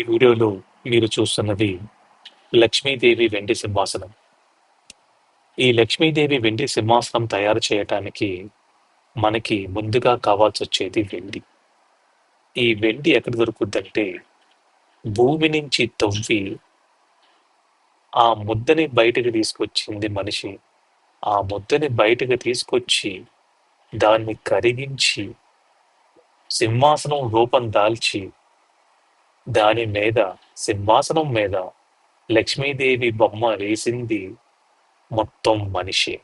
ఈ వీడియోలో మీరు చూస్తున్నది లక్ష్మీదేవి వెండి సింహాసనం. ఈ లక్ష్మీదేవి వెండి సింహాసనం తయారు చేయటానికి మనకి ముందుగా కావాల్సి వచ్చేది వెండి. ఈ వెండి ఎక్కడ దొరుకుద్దంటే భూమి నుంచి తవ్వి ఆ ముద్దని బయటకు తీసుకొచ్చింది మనిషి. ఆ ముద్దని బయటకు తీసుకొచ్చి దాన్ని కరిగించి సింహాసనం రూపం దాల్చి దాని మీద సింహాసనం మీద లక్ష్మీదేవి బొమ్మ వేసింది మొత్తం మనిషి.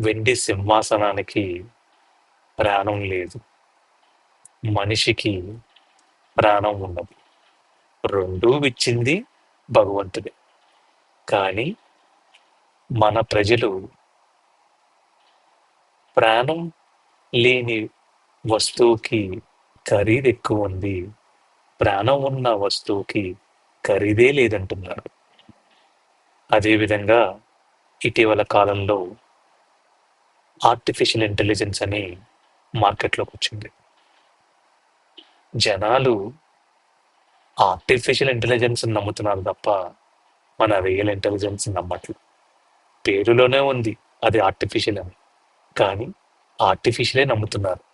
వెండి సింహాసనానికి ప్రాణం లేదు. మనిషికి ప్రాణం ఉన్నది. రెండూ ఇచ్చింది భగవంతుడే. కానీ మన ప్రజలు ప్రాణం లేని వస్తువుకి ఖరీదు ఎక్కువ ఉంది ప్రాణం ఉన్న వస్తువుకి ఖరీదే లేదంటున్నారు. అదేవిధంగా ఇటీవల కాలంలో ఆర్టిఫిషియల్ ఇంటెలిజెన్స్ అని మార్కెట్లోకి వచ్చింది జనాలు ఆర్టిఫిషియల్ ఇంటెలిజెన్స్ నమ్ముతున్నారు తప్ప మన రియల్ ఇంటెలిజెన్స్ నమ్మట్లేదు పేరులోనే ఉంది అది ఆర్టిఫిషియల్ అని. కానీ ఆర్టిఫిషియలే నమ్ముతున్నారు.